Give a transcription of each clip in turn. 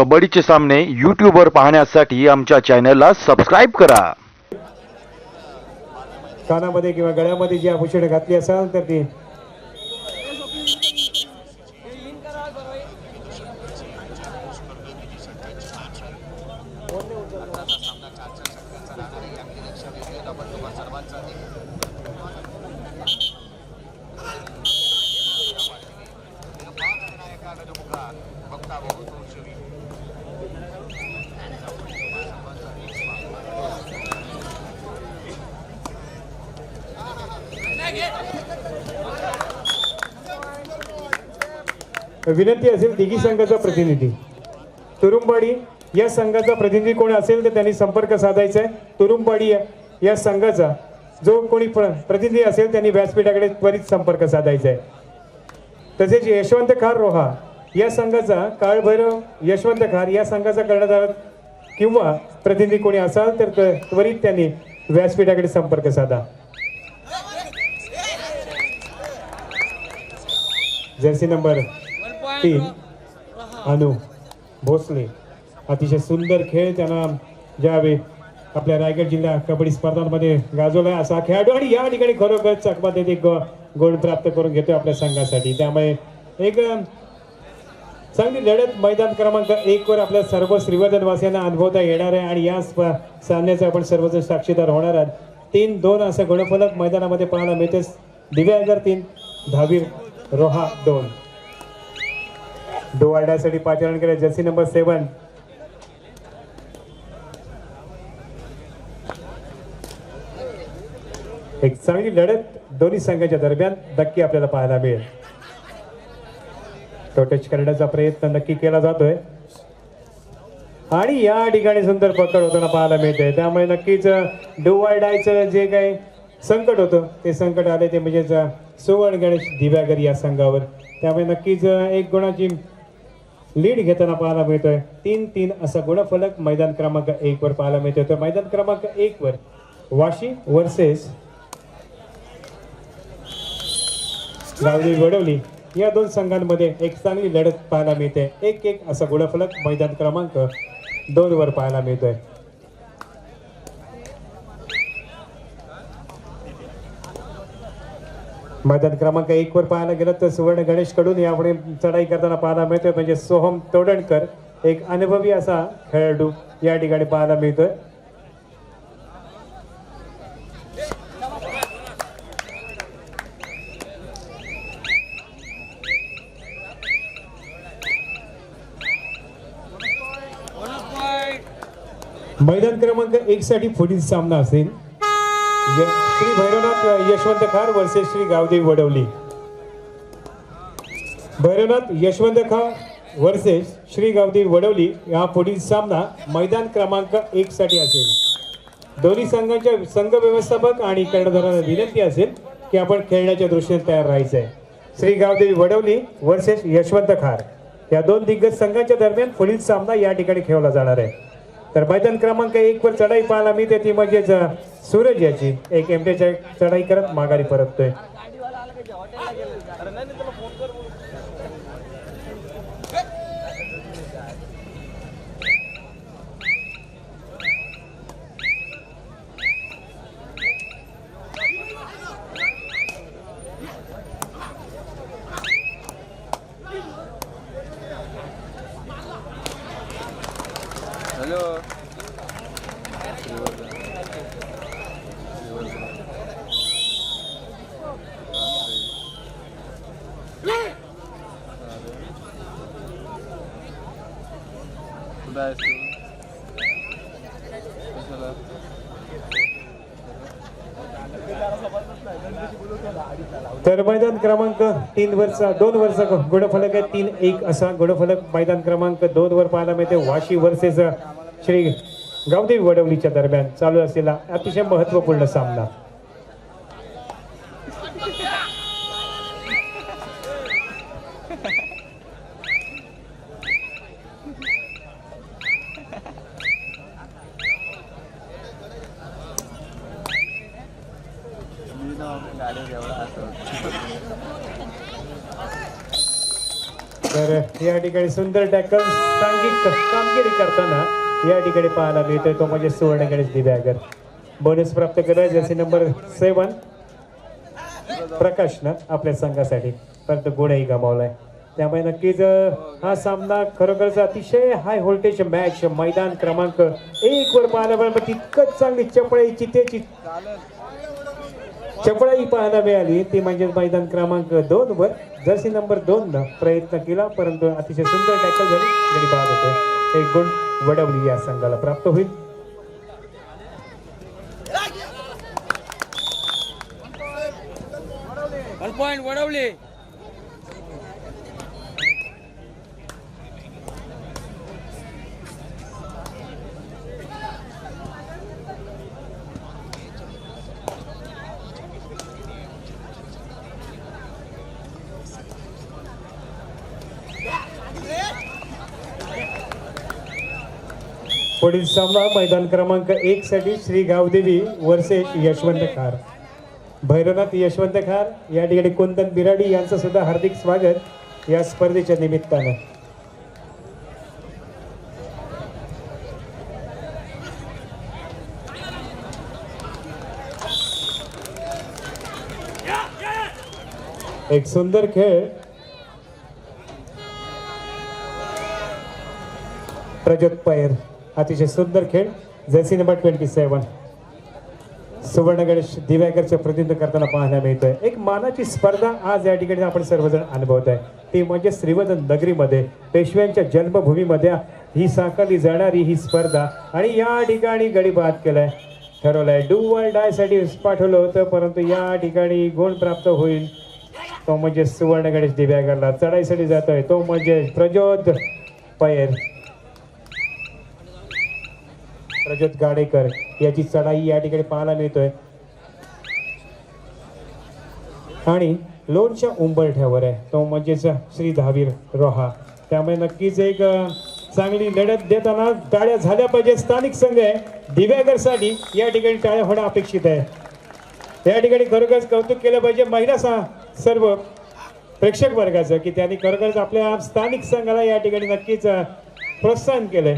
कबड्डीचे सामने यूट्यूबवर पाहण्यासाठी आमच्या चॅनलला सबस्क्राईब करा. कानामध्ये किंवा गळ्यामध्ये जी आभूषण घातली असाल तर ती विनंती असेल तिघी संघाचा प्रतिनिधी. तुरुंबाडी या संघाचा प्रतिनिधी कोणी असेल तर त्यांनी संपर्क साधायचा आहे. तुरुंबाडी या- संघाचा जो कोणी प्र- प्रतिनिधी असेल त्यांनी व्यासपीठाकडे त्वरित संपर्क साधायचा आहे. तसेच यशवंत खार रोहा या संघाचा काळभैरव यशवंत खार या संघाचा कर्णधार किंवा प्रतिनिधी कोणी असाल तर त्वरित त्यांनी व्यासपीठाकडे संपर्क साधा. जर्सी नंबर तीन अनु भोसले. अतिशय सुंदर खेळ त्यांना ज्यावेळी आपल्या रायगड जिल्हा कबड्डी स्पर्धांमध्ये गाजवला असा खेळाडू आणि या ठिकाणी खरोखर चकमा देते गो- गुण प्राप्त करून घेतोय आपल्या संघासाठी. त्यामुळे एक चांगली लढत मैदान क्रमांक एक वर आपल्या सर्व श्रीवर्धनवासियांना अनुभवता येणार आहे आणि या सामन्याचा आपण सर्वजण साक्षीदार होणार आहात. तीन दोन असं गुणफलक मैदानामध्ये पाहायला मिळतेच दिव्यागर तीन दहावी रोहा दोन. डोवार्डासाठी पाचारण केलं. Jersey number seven. एक चांगली लढत दोन्ही संघाच्या दरम्यान नक्की आपल्याला पाहायला मिळेल. तो टच करण्याचा प्रयत्न नक्की केला जातोय. आणि या ठिकाणी सुंदर पकड होताना पाहायला मिळते त्यामुळे नक्कीच डोवार्डायचं जे काही संकट होतं ते संकट आले ते म्हणजेच सुवर्ण गणेश दिव्यागर या संघावर. त्यामुळे नक्कीच एक गुणाची लीड घेताना पाहायला मिळतोय. तीन तीन असा गुणफलक मैदान क्रमांक एक वर पाहायला मिळतोय. तर मैदान क्रमांक एक वर वाशी वर्सेस गावली वडवली. या दोन संघांमध्ये एक चांगली लढत पाहायला मिळते. एक एक असा गुणफलक मैदान क्रमांक दोन वर पाहायला मिळतोय. मैदान क्रमांक एक वर पाहायला गेलं तर सुवर्ण गणेशकडून यापुढे चढाई करताना पाहायला मिळतोय. म्हणजे सोहम तोडणकर एक अनुभवी असा खेळाडू या ठिकाणी पाहायला मिळतोय. मैदान क्रमांक एक साठी पुढील सामना असेल. श्री भैरवनाथ यशवंत खार वर्सेस श्री गावदेवी वडवली. भैरवनाथ यशवंत खार वर्सेस श्री गावदेवी वडवली हा पुढील सामना मैदान क्रमांक एक साठी असेल. दोन्ही संघांच्या संघ व्यवस्थापक आणि कर्णधारांना विनंती असेल की आपण खेळण्याच्या दृष्टीने तयार राहायचं आहे श्री गावदेवी वडवली वर्सेस यशवंत खार. या दोन दिग्गज संघांच्या दरम्यान पुढील सामना या ठिकाणी खेळला जाणार आहे. तर मैदान क्रमांक एक वर चढाई पाहायला मिळते ती म्हणजेच सूरज याची. एक एमटेच्या चढाई करत माघारी परततोय. मैदान क्रमांक तीन वरचा दोन वरचा गुणफलक आहे. तीन एक असा गुणफलक मैदान क्रमांक दोन वर पाहायला मिळते. वाशी वर्सेस श्री गावदेवी वडवलीच्या दरम्यान चालू असलेला अतिशय महत्त्वपूर्ण सामना मी ना गाडीवर एवढा असं तर या ठिकाणी सुंदर टॅकल कामगिरी करताना या ठिकाणी पाहायला मिळतोय तो म्हणजे सुवर्ण गणेश दिव्यागर. बोनस प्राप्त करा जर्सी नंबर सेवन प्रकाशनं आपल्या संघासाठी. परंतु गुणही गमावलाय. त्यामुळे नक्कीच हा सामना खरोखरच अतिशय हाय व्होल्टेज मॅच मैदान क्रमांक एक वर पाहायला मिळालं. तितकंच चांगली चपळाई चितेची चपळा ही पाहायला मिळाली. ती म्हणजे मैदान क्रमांक दोन वर जर्सी नंबर दोन प्रयत्न केला परंतु अतिशय सुंदर टॅकल झाली गडी बाद होते. एक गुण वडवली या संघाला प्राप्त होईल. Point point Wadavali. पुढील सामना मैदान क्रमांक एक साठी श्री गावदेवी वर्सेस यशवंत खार. भैरवनाथ यशवंत खार या ठिकाणी कुंदन बिराडी यांचं सुद्धा हार्दिक स्वागत या स्पर्धेच्या निमित्तानं. एक सुंदर खेळ. प्रजत पैर अतिशय सुंदर खेळ. Jersey number twenty seven. सुवर्ण गणेश दिव्याकरचे प्रतिनिधित्व करताना पाहायला मिळतोय. एक मानाची स्पर्धा आज या ठिकाणी आपण सर्वजण अनुभवत आहे ती म्हणजे श्रीवर्धन नगरीमध्ये पेशव्यांच्या जन्मभूमीमध्ये ही साकारली जाणारी ही स्पर्धा. आणि या ठिकाणी गडीबाद केलाय. ठरवलंय डू वर डायसाठी पाठवलं होतं परंतु या ठिकाणी गुण प्राप्त होईल. तो म्हणजे सुवर्ण गणेश दिव्यागरला. चढाईसाठी जातोय. तो म्हणजे प्रज्योत पैर रजत गाडेकर याची चढाई या ठिकाणी पाहायला मिळतोय. आणि लोणच्या उंबरठ्यावर आहे. तो म्हणजेच श्री दहावीर रोहा. त्यामुळे नक्कीच एक चांगली लढत देताना टाळ्या झाल्या पाहिजे. स्थानिक संघ आहे. दिव्यागरसाठी या ठिकाणी टाळ्या होणं अपेक्षित आहे. या ठिकाणी खरोखरच कौतुक केलं पाहिजे. महिला सा सर्व प्रेक्षक वर्गाचं की त्यांनी खरोखरच आपल्या स्थानिक संघाला या ठिकाणी नक्कीच प्रोत्साहन प्रोत्साहन केलंय.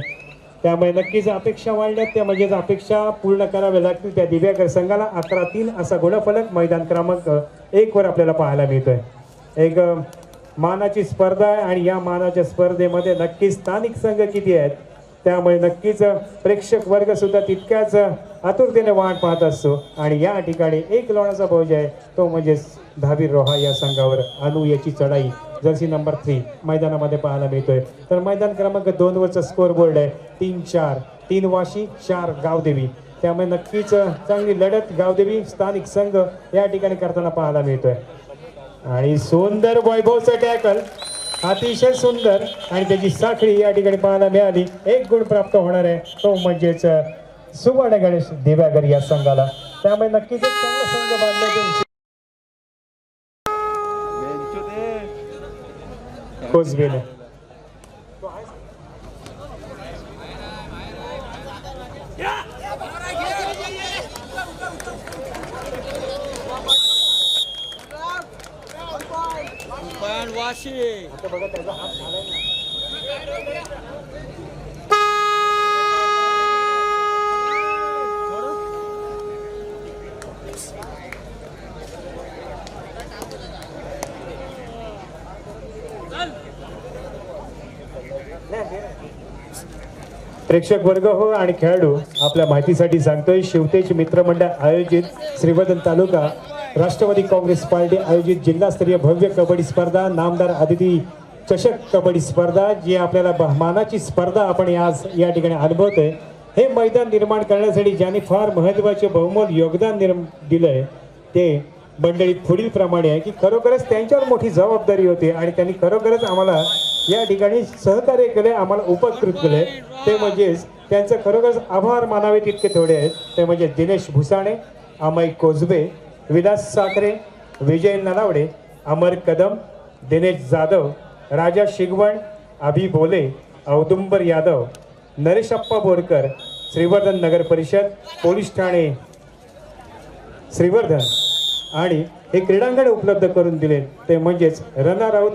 त्यामुळे नक्कीच अपेक्षा वाढल्यात. त्या म्हणजेच अपेक्षा पूर्ण कराव्या लागतील त्या दिव्याकर संघाला. अकरा तीन असा गुणफलक मैदान क्रमांक एक वर आपल्याला पाहायला मिळतोय. एक मानाची स्पर्धा आहे आणि या मानाच्या स्पर्धेमध्ये नक्कीच स्थानिक संघ किती आहेत त्यामुळे नक्कीच प्रेक्षक वर्ग सुद्धा तितक्याच आतुरतेने वाट पाहत असतो. आणि या ठिकाणी एक लोणाचा भोज आहे तो म्हणजेच धावीर रोहा या संघावर अनु याची चढाई जर्सी नंबर थ्री मैदानामध्ये पाहायला मिळतोय. तर मैदान क्रमांक दोन वरचा स्कोअर बोर्ड आहे. तीन चार. तीन वाशी चार गावदेवी. त्यामुळे नक्कीच चांगली लढत गावदेवी स्थानिक संघ या ठिकाणी करताना पाहायला मिळतोय. आणि सुंदर वैभवचं टॅकल अतिशय सुंदर आणि त्याची साखळी या ठिकाणी पाहायला मिळाली. एक गुण प्राप्त होणार आहे तो म्हणजेच सुवर्ण गणेश दिव्यागर या संघाला. त्यामुळे नक्कीच एक चांगला संघ बांधला कोसबेने पॉईंट वाशी आता बघा त्याचा हात झालाय ना. प्रेक्षक वर्ग हो आणि खेळाडू आपल्या माहितीसाठी सांगतोय शिवतेज मित्रमंडळ आयोजित श्रीवर्धन तालुका राष्ट्रवादी काँग्रेस पार्टी आयोजित जिल्हास्तरीय भव्य कबड्डी स्पर्धा नामदार अतिथी चषक कबड्डी स्पर्धा जी आपल्याला बहमानाची स्पर्धा आपण आज या ठिकाणी अनुभवतोय. हे मैदान निर्माण करण्यासाठी ज्यांनी फार महत्त्वाचे बहुमोल योगदान निर्म दिलंय ते मंडळी पुढील प्रमाणे आहे की खरोखरच त्यांच्यावर मोठी जबाबदारी होती आणि त्यांनी खरोखरच आम्हाला या ठिकाणी सहकार्य केले आम्हाला उपकृत केले. ते म्हणजेच त्यांचं खरोखरच आभार मानावे तितके थोडे आहेत. ते म्हणजे दिनेश भुसाणे अमय कोजबे विलास साखरे विजय नलावडे अमर कदम दिनेश जाधव राजा शिगवण अभि बोले औदुंबर यादव नरेशप्पा बोरकर श्रीवर्धन नगर परिषद पोलीस ठाणे श्रीवर्धन. आणि हे क्रीडांगण उपलब्ध करून दिले. ते म्हणजेच रनर राऊत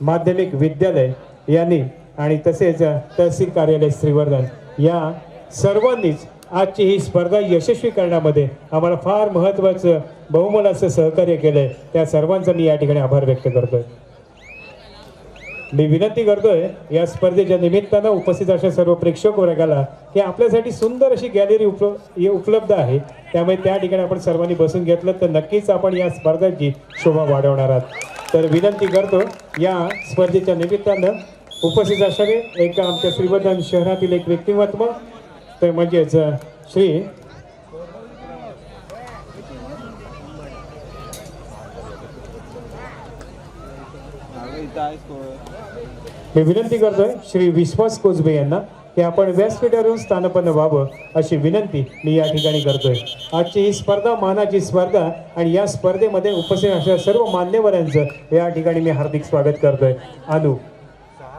माध्यमिक विद्यालय यांनी आणि तसेच तहसील कार्यालय श्रीवर्धन या सर्वांनीच आजची ही स्पर्धा यशस्वी करण्यामध्ये आम्हाला फार महत्त्वाचं बहुमोलाचं सहकार्य केलंय. त्या सर्वांचा मी या ठिकाणी आभार व्यक्त करतोय. मी विनंती करतोय या स्पर्धेच्या निमित्तानं उपस्थित अशा सर्व प्रेक्षक वर्गाला की आपल्यासाठी सुंदर अशी गॅलरी उप उपलब्ध आहे. त्यामुळे त्या ठिकाणी आपण सर्वांनी बसून घेतलं तर नक्कीच आपण या स्पर्धांची शोभा वाढवणार आहात. तर विनंती करतो या स्पर्धेच्या निमित्तानं उपस्थित असणारे एक आमच्या श्रीवर्धन शहरातील एक व्यक्तिमत्व तर म्हणजेच अ, श्री मी विनंती करतोय श्री विश्वास कोजबे यांना की आपण व्यासपीठावरून स्थानपन्न व्हावं अशी विनंती मी या ठिकाणी करतोय. आजची ही स्पर्धा मानाची स्पर्धा आणि या स्पर्धेमध्ये उपस्थित असलेल्या सर्व मान्यवरांचं या ठिकाणी मी हार्दिक स्वागत करतोय. अनु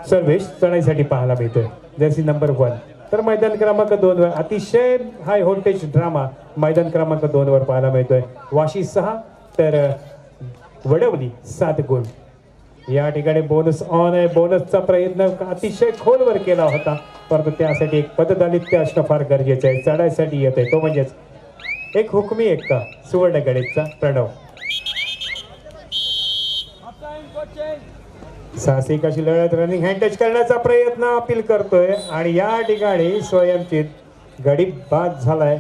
सर्वेश चढाईसाठी पाहायला मिळतोय. Jersey number one. तर मैदान क्रमांक दोन वर अतिशय हाय व्होल्टेज ड्रामा मैदान क्रमांक दोन वर पाहायला मिळतोय. वाशी सहा तर वडवली सात गुण. या ठिकाणी बोनस ऑन आहे. बोनसचा प्रयत्न अतिशय खोलवर केला होता. परंतु त्यासाठी एक पददालित्य असणं फार गरजेचं आहे. चढायसाठी येत आहे तो म्हणजेच एक हुकमी एक्का सुवर्ण गणेशचा प्रणव. साहसिक अशी लढत रनिंग हँड टच करण्याचा प्रयत्न अपील करतोय. आणि या ठिकाणी स्वयंचित गडी बाद झालाय.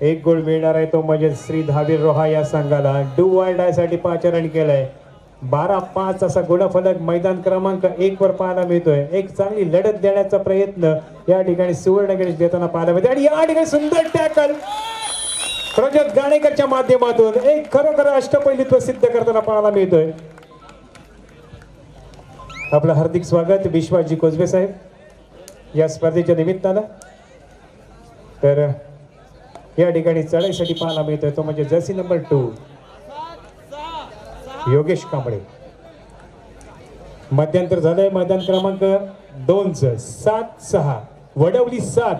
एक गोल मिळणार आहे तो म्हणजे श्री धावीर रोहा या संघाला. डू वायसाठी पाच रन केलंय. बारा पाच असा गुणफलक मैदान क्रमांक एक वर पाहायला मिळतोय. एक चांगली लढत देण्याचा प्रयत्न या ठिकाणी सुवर्ण गणेश देताना पाहायला मिळतोय. आणि या ठिकाणी सुंदर टॅकल प्रजत गाणेकरच्या माध्यमातून एक खरोखर अष्टपैलित्व सिद्ध करताना पाहायला मिळतोय. आपलं हार्दिक स्वागत विश्वासजी कोजबे साहेब या स्पर्धेच्या निमित्तानं. तर या ठिकाणी चढाईसाठी पाहायला मिळतोय. तो म्हणजे jersey number two Yogesh Kamble. मध्यांतर झालंय. मैदान क्रमांक दोनचं. सात सहा. वडवली सात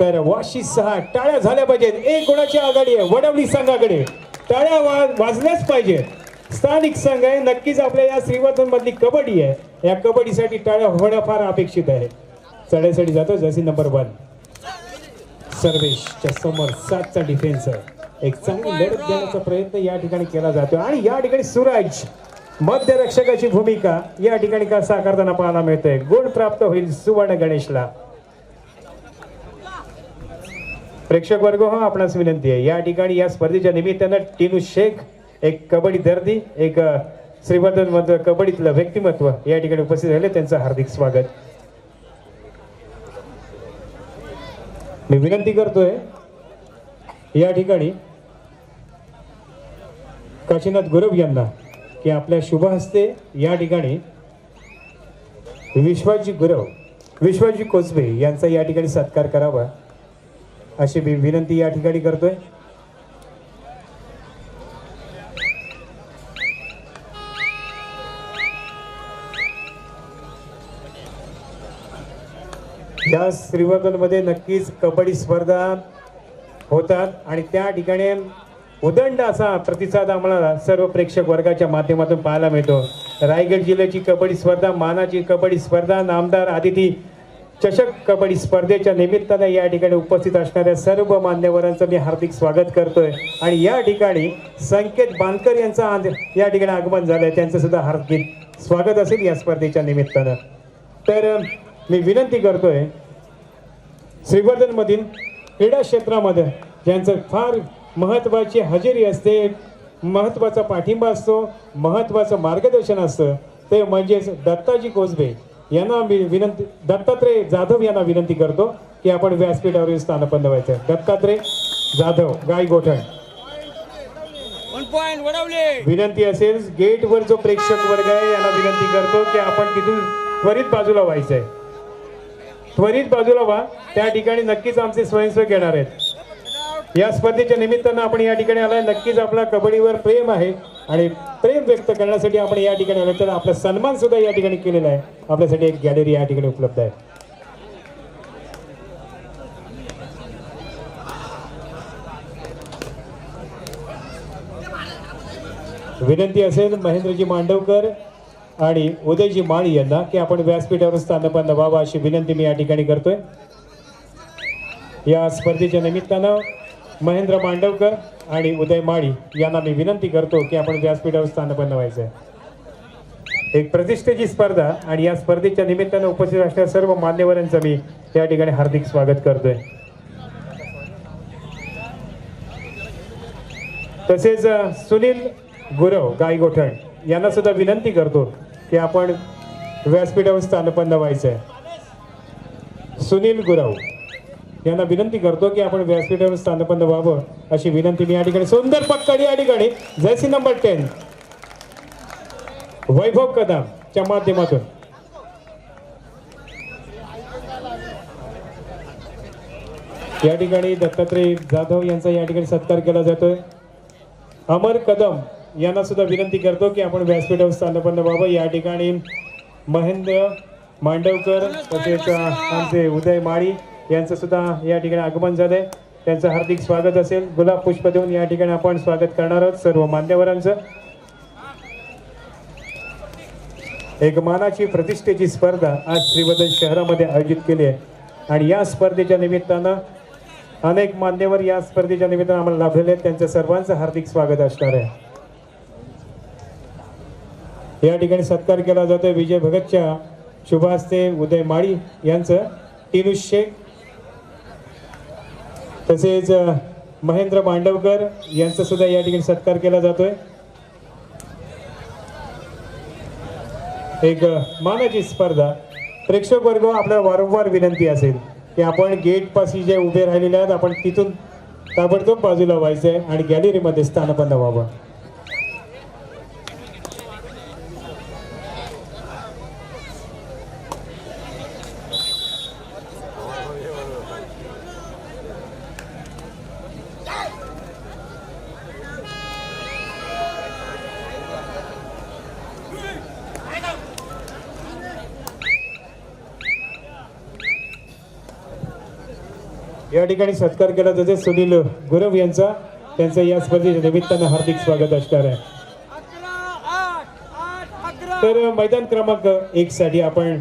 तर वाशी सहा. टाळ्या झाल्या पाहिजेत. एक गुणाची आघाडी आहे. वडवली संघाकडे. टाळ्या वा- वाजल्याच पाहिजेत. स्थानिक संघ आहे. नक्कीच आपल्या या श्रीवर्धन मधली कबड्डी आहे. या कबड्डीसाठी टाळ्या होणं फार अपेक्षित आहे. चढ्यासाठी जातो. जसी नंबर वन. सर्वेशच्या समोर सातचा डिफेन्स आहे. एक चांगली लढत देण्याचा प्रयत्न या ठिकाणी केला जातो. आणि या ठिकाणी सूरज मध्यरक्षकाची भूमिका या ठिकाणी का साकारताना पाहायला मिळते गुण प्राप्त होईल सुवर्ण गणेशला. प्रेक्षक वर्ग हो आपणास विनंती आहे. या ठिकाणी या स्पर्धेच्या निमित्तानं टिनू शेख एक कबड्डी दर्दी एक श्रीवर्धन कबड्डीतलं व्यक्तिमत्व या ठिकाणी उपस्थित झाले. त्यांचं हार्दिक स्वागत. मी विनंती करतोय या ठिकाणी काशीनाथ गुरव यांना की आपल्या शुभ हस्ते या ठिकाणी विश्वाजी गुरव विश्वाजी कोचबे यांचा या ठिकाणी सत्कार करावा अशी मी विनंती या ठिकाणी करतोय. या श्रीवर्धनमध्ये नक्कीच कबड्डी स्पर्धा होतात आणि त्या ठिकाणी उदंड असा प्रतिसाद आम्हाला सर्व प्रेक्षक वर्गाच्या माध्यमातून पाहायला मिळतो. रायगड जिल्ह्याची कबड्डी स्पर्धा मानाची कबड्डी स्पर्धा नामदार आदिती चषक कबड्डी स्पर्धेच्या निमित्ताने या ठिकाणी उपस्थित असणाऱ्या सर्व मान्यवरांचं मी हार्दिक स्वागत करतोय. आणि या ठिकाणी संकेत बांदकर यांचं या ठिकाणी आगमन झालंय. त्यांचं सुद्धा हार्दिक स्वागत असेल या स्पर्धेच्या निमित्तानं. तर मी विनंती करतोय श्रीवर्धनमधील क्रीडा क्षेत्रामध्ये ज्यांचं फार महत्त्वाची हजेरी असते महत्त्वाचा पाठिंबा असतो महत्त्वाचं मार्गदर्शन असतं. ते म्हणजेच दत्ताजी कोसबे यांना मी विनंती दत्तात्रय जाधव यांना विनंती करतो की आपण व्यासपीठावर स्थानपन्न व्हायचं दत्तात्रय जाधव गाय गोठण. विनंती असेल गेटवर जो प्रेक्षक वर्ग आहे यांना विनंती करतो की आपण तिथून त्वरित बाजूला व्हायचं आहे त्वरित बाजूला व्हा. त्या ठिकाणी नक्कीच आमचे स्वयंसेवक येणार आहेत. या स्पर्धेच्या निमित्तानं आपण या ठिकाणी आलाय. नक्कीच आपला कबड्डीवर प्रेम आहे आणि प्रेम व्यक्त करण्यासाठी आपण या ठिकाणी आलो तर आपला सन्मान सुद्धा या ठिकाणी केलेला आहे. आपल्यासाठी एक गॅलरी या ठिकाणी उपलब्ध आहे. विनंती असेल महेंद्रजी मांडवकर आणि उदयजी माळी यांना की आपण व्यासपीठावर स्थानपान व्हावा अशी विनंती मी या ठिकाणी करतोय. या स्पर्धेच्या निमित्तानं महेंद्र मांडवकर आणि उदय माळी यांना मी विनंती करतो की आपण व्यासपीठावर स्थान बनवायचं. आहे एक प्रतिष्ठेची स्पर्धा आणि या स्पर्धेच्या निमित्तानं उपस्थित असणाऱ्या सर्व मान्यवरांचं मी या ठिकाणी हार्दिक स्वागत करतोय. तसेच सुनील गुरव गायगोठण यांना सुद्धा विनंती करतो की आपण व्यासपीठावर स्थानपन्न व्हायचं आहे सुनील गुरव. यांना विनंती करतो की आपण व्यासपीठावर स्थानपन्न व्हावं अशी विनंती मी या ठिकाणी सुंदर पक्कडी या ठिकाणी jersey number ten Vaibhav Kadam च्या माध्यमातून. या ठिकाणी दत्तात्रय जाधव यांचा या ठिकाणी सत्कार केला जातोय. अमर कदम यांना सुद्धा विनंती करतो की आपण व्यासपीठावर स्थानपन्न व्हावं. या ठिकाणी महेंद्र मांडवकर तसेच आमचे उदय माळी यांचं सुद्धा या ठिकाणी आगमन झालंय. त्यांचं हार्दिक स्वागत असेल. गुलाब पुष्प देऊन या ठिकाणी आपण स्वागत करणार आहोत सर्व मान्यवरांचं. एक मानाची प्रतिष्ठेची स्पर्धा आज श्रीवर्धन शहरामध्ये आयोजित केली आहे. आणि या स्पर्धेच्या निमित्तानं अनेक मान्यवर या स्पर्धेच्या निमित्तानं आम्हाला लाभलेले आहेत. त्यांचं सर्वांचं हार्दिक स्वागत असणार आहे. या ठिकाणी सत्कार केला जातोय. विजय भगतच्या शुभास्ते उदय माळी यांचं. टिनू शेख तसेच महेंद्र मांडवकर यांचा सुद्धा या ठिकाणी सत्कार केला जातोय. एक मानाची स्पर्धा. प्रेक्षक वर्ग आपल्याला वारंवार विनंती असेल की आपण गेट पाशी जे उभे राहिलेले आहेत आपण तिथून ताबडतोब बाजूला व्हायचं आहे आणि गॅलरीमध्ये स्थानपन्न व्हावं. या ठिकाणी सत्कार केला जाते. सुनील गुरव यांचा. त्यांचं या स्पर्धेच्या निमित्तानं हार्दिक स्वागत असणार आहे. तर मैदान क्रमांक एक साठी आपण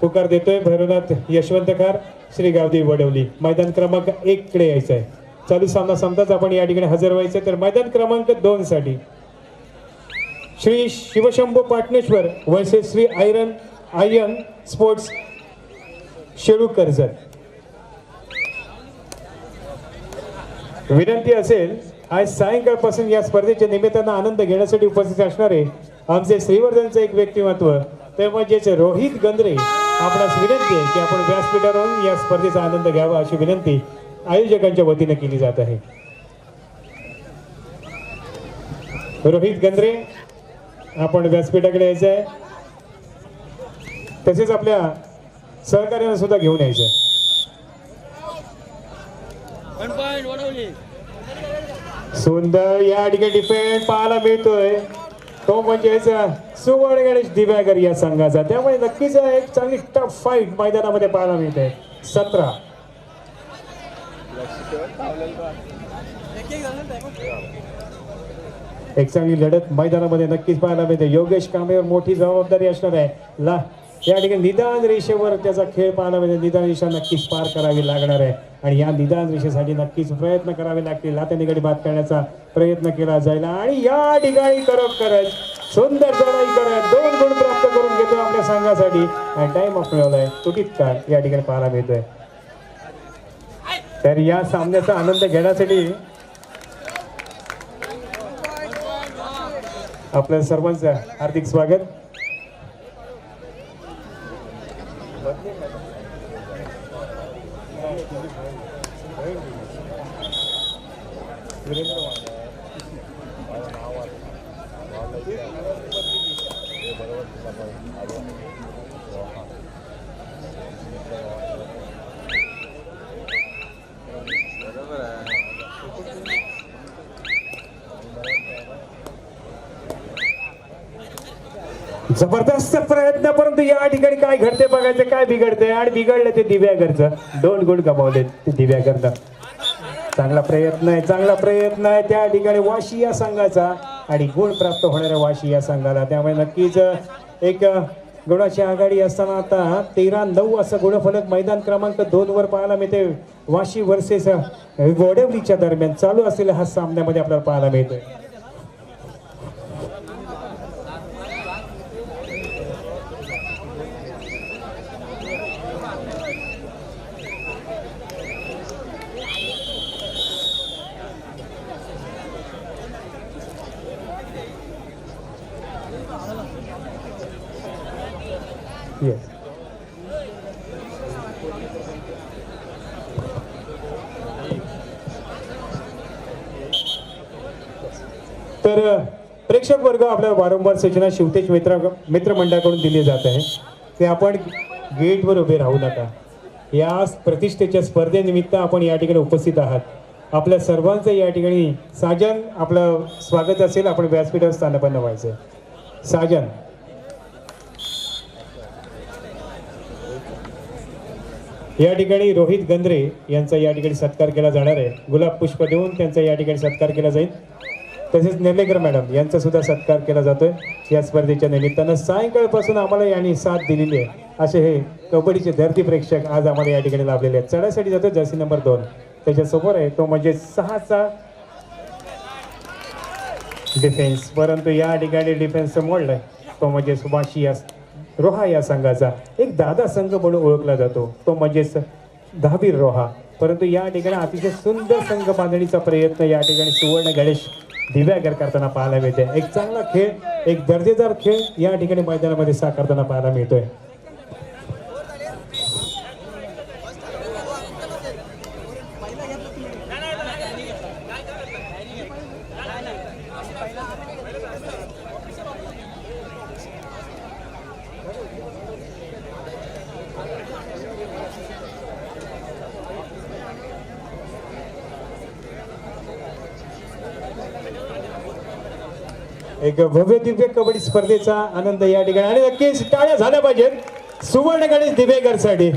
पुकार देतोय. भैरवनाथ यशवंतकार श्री गावदेवी वडवली. मैदान क्रमांक एक कडे यायचा आहे चालू सामना संपताच आपण या ठिकाणी हजर व्हायचं तर मैदान क्रमांक दोन साठी Shri Shivshambhu Patneshwar versus Shri iron ion sports Shelu Karjat विनंती असेल आज सायंकाळपासून या स्पर्धेच्या निमित्तानं आनंद घेण्यासाठी उपस्थित असणारे आमचे श्रीवर्धनचं एक व्यक्तिमत्व ते म्हणजेच रोहित गंद्रे आपणास विनंती आहे की आपण व्यासपीठावरून या स्पर्धेचा आनंद घ्यावा अशी विनंती आयोजकांच्या वतीने केली जात आहे. रोहित गंद्रे आपण व्यासपीठाकडे यायचं आहे तसेच आपल्या सहकार्यांना सुद्धा घेऊन यायचं आहे सुंदर या ठिकाणी डिफेंड पाहायला मिळतोय. तो म्हणजेच सुवर्ण गणेश दिव्यागर या संघाचा. त्यामुळे नक्कीच एक चांगली टफ फाईट मैदानामध्ये पाहायला मिळते. सतरा. एक चांगली लढत मैदानामध्ये नक्कीच पाहायला मिळते. योगेश कांबेवर मोठी जबाबदारी असणार आहे. ला या ठिकाणी निदान रेषेवर त्याचा खेळ पाहायला म्हणजे निदान रेषा नक्कीच पार करावी लागणार आहे. आणि या निदान रेषेसाठी नक्कीच प्रयत्न करावे लागतील. लाते निगडी बात करण्याचा प्रयत्न केला जाईल. आणि या ठिकाणी करत करत सुंदर चढाई करत दोन गुण प्राप्त करून घेतो आपल्या संघासाठी. आणि टाइम ऑफ मिळवलाय तुटीत काळ या ठिकाणी पाहायला मिळतोय. तर या सामन्याचा आनंद घेण्यासाठी आपल्या सर्वांचं हार्दिक स्वागत. जबरदस्त प्रयत्न परंतु या ठिकाणी काय घडते बघायचं काय बिघडते आणि बिघडलं ते दिव्यागरचं दोन गुण गमावले ते दिव्यागरनं चांगला प्रयत्न आहे चांगला प्रयत्न आहे. त्या ठिकाणी वाशी या संघाचा आणि गुण प्राप्त होणाऱ्या वाशी या संघाला. त्यामुळे नक्कीच एक गुणाची आघाडी असताना आता तेरा नऊ असं गुणफलक मैदान क्रमांक दोन वर पाहायला मिळते. वाशी वर्सेस वडवलीच्या दरम्यान चालू असलेल्या हा सामन्यामध्ये आपल्याला पाहायला मिळतोय. येस तर प्रेक्षक वर्ग आपल्या वारंवार सूचना शिवतेज मित्र मित्रमंडळाकडून दिली जात आहे. ते आपण गेटवर उभे राहू नका. या प्रतिष्ठेच्या स्पर्धेनिमित्त आपण या ठिकाणी उपस्थित आहात. आपल्या सर्वांचं या ठिकाणी साजन आपलं स्वागत असेल. आपण व्यासपीठावर स्थानपन्न व्हायचं. साजन. या ठिकाणी रोहित गंद्रे यांचा या ठिकाणी सत्कार केला जाणार आहे. गुलाब पुष्प देऊन त्यांचा या ठिकाणी सत्कार केला जाईल. तसेच नेर्लेकर मॅडम यांचा सुद्धा सत्कार केला जातोय. या स्पर्धेच्या निमित्तानं सायंकाळपासून आम्हाला यांनी साथ दिलेली आहे. असे हे कबड्डीचे धरती प्रेक्षक आज आम्हाला या ठिकाणी लाभलेले आहेत. चढायसाठी जातो जर्सी नंबर दोन. त्याच्यासमोर आहे तो म्हणजे सहाचा डिफेन्स परंतु या ठिकाणी डिफेन्स मोडलाय. तो म्हणजे सुभाषी या रोहा या संघाचा. एक दादा संघ म्हणून ओळखला जातो. तो म्हणजेच दहावीर रोहा. परंतु या ठिकाणी अतिशय सुंदर संघ बांधणीचा प्रयत्न या ठिकाणी सुवर्ण गणेश दिव्यागर करताना पाहायला मिळते एक चांगला खेळ एक दर्जेदार खेळ या ठिकाणी मैदानामध्ये साकारताना पाहायला मिळतोय. एक भव्य दिव्य कबड्डी स्पर्धेचा आनंद या ठिकाणी. आणि नक्कीच टाळ्या झाल्या पाहिजेत. सुवर्ण गणेश दिवेकरसाठी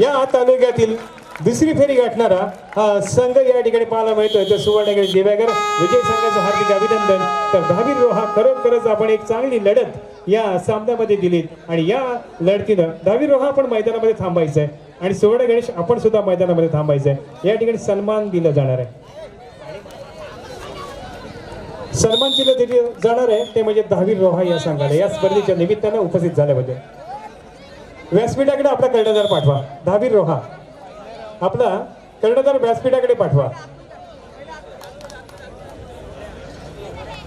या तालुक्यातील दुसरी फेरी गाठणारा हा संघ या ठिकाणी पाहायला मिळतोय. तर सुवर्ण गणेश दिवेकर विजय संघाचं हार्दिक अभिनंदन. तर दहावी रोहा खरोखरच आपण एक चांगली लढत या सामन्यामध्ये दिलीत आणि या लढतीनं दहावी रोहा आपण मैदानामध्ये थांबायचं आहे आणि सुवर्ण गणेश आपण सुद्धा मैदानामध्ये थांबायचं आहे या ठिकाणी सन्मान दिला जाणार आहे. सन्मान दिलं दिले जाणार आहे ते म्हणजे दहावी रोहा या संघाला. या स्पर्धेच्या निमित्तानं उपस्थित झाल्याबद्दल व्यासपीठाकडे आपला कर्णधार पाठवा. दहावी रोहा आपला कर्णधार व्यासपीठाकडे पाठवा.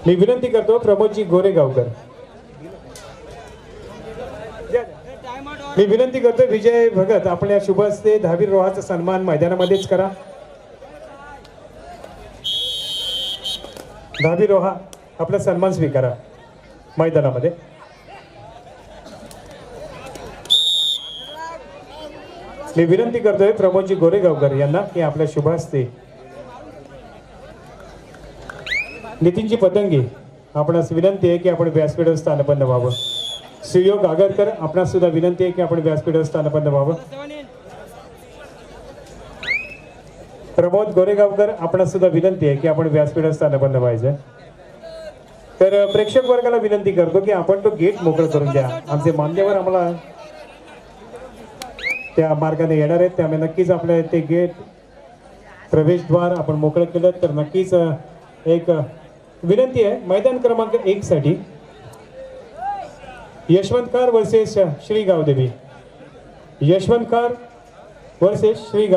मी विनंती करतो प्रमोदजी गोरेगावकर. मी विनंती करतो विजय भगत आपल्या शुभ हस्ते दहावी रोहाचा सन्मान मैदानामध्येच करा. दहावी रोहा आपला सन्मान स्वीकारा मैदानामध्ये. मी विनंती करतोय प्रमोदजी गोरेगावकर यांना की आपल्या शुभ हस्ते नितीनजी पतंगे आपणास विनंती आहे की आपण व्यासपीठावर स्थानपन्न व्हावं. सुयोग आगरकर आपणास सुद्धा विनंती आहे की आपण व्यासपीठावर स्थानपन्न व्हावं. प्रबोध गोरेगावकर आपण सुद्धा विनंती आहे की आपण व्यासपीठावर स्थानपन्न पाहिजे तर प्रेक्षक वर्गाला विनंती करतो की आपण तो गेट मोकळं करून द्या आमचे मान्यवर आम्हाला त्या मार्गाने येणार आहेत. त्यामुळे नक्कीच आपल्या ते गेट प्रवेशद्वार आपण मोकळं केलं तर नक्कीच एक विनंती आहे. मैदान क्रमांक एक साठी यशवंतकार वर्सेस श्री गावदेवी यशवंतकार वर्सेस श्री गाव